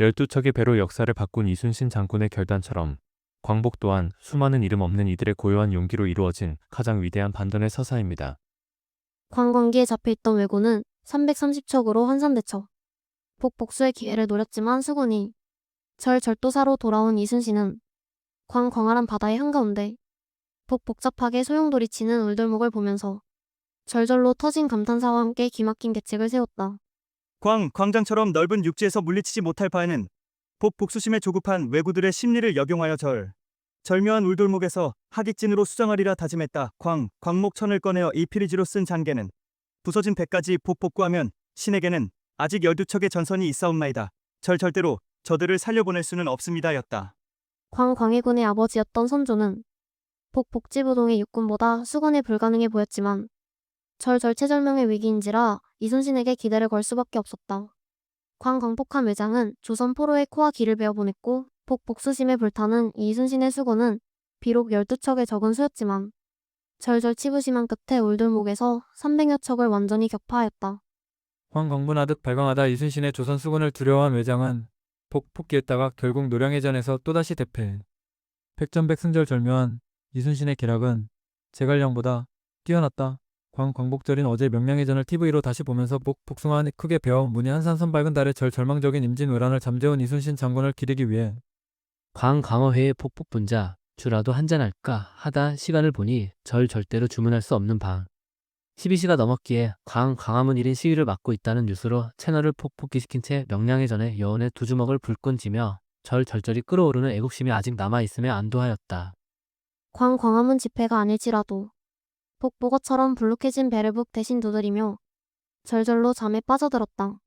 12척의 배로 역사를 바꾼 이순신 장군의 결단처럼 광복 또한 수많은 이름 없는 이들의 고요한 용기로 이루어진 가장 위대한 반전의 서사입니다. 관광기에 잡혀있던 왜군은 330척으로 환산대처. 복복수의 기회를 노렸지만 수군이 절 절도사로 돌아온 이순신은 광광활한 바다의 한가운데 복복잡하게 소용돌이치는 울돌목을 보면서 절절로 터진 감탄사와 함께 기막힌 계책을 세웠다. 광, 광장처럼 넓은 육지에서 물리치지 못할 바에는 복 복수심에 조급한 왜구들의 심리를 역용하여 절 절묘한 울돌목에서 하깃진으로 수정하리라 다짐했다. 광, 광목천을 꺼내어 이피리지로 쓴 장계는 부서진 배까지 복복구하면 신에게는 아직 열두 척의 전선이 있사옵나이다. 절 절대로 저들을 살려보낼 수는 없습니다였다. 광 광해군의 아버지였던 선조는 복복지부동의 육군보다 수건에 불가능해 보였지만 절절체절명의 위기인지라 이순신에게 기대를 걸 수밖에 없었다. 광광폭한 외장은 조선 포로의 코와 귀를 베어보냈고 복복수심에 불타는 이순신의 수건은 비록 12척의 적은 수였지만 절절 치부심한 끝에 울돌목에서 300여 척을 완전히 격파하였다. 황광분하듯 발광하다 이순신의 조선 수군을 두려워한 외장은 복폭기했다가 결국 노량해전에서 또다시 대패. 백전백승절 절묘한 이순신의 기락은 제갈량보다 뛰어났다. 광 광복절인 어제 명량해전을 TV로 다시 보면서 복 복숭아 한 크게 베어 문이 한산선 밝은 달에 절 절망적인 임진왜란을 잠재운 이순신 장군을 기리기 위해 광광어회의 폭폭 분자 주라도 한잔할까 하다 시간을 보니 절 절대로 주문할 수 없는 방. 12시가 넘었기에 광 광화문 1인 시위를 맡고 있다는 뉴스로 채널을 폭폭기시킨 채 명량의 전에 여원의 두 주먹을 불끈 쥐며 절 절절히 끓어오르는 애국심이 아직 남아있음에 안도하였다. 광 광화문 집회가 아닐지라도 복복어처럼 불룩해진 배를 북 대신 두드리며 절절로 잠에 빠져들었다.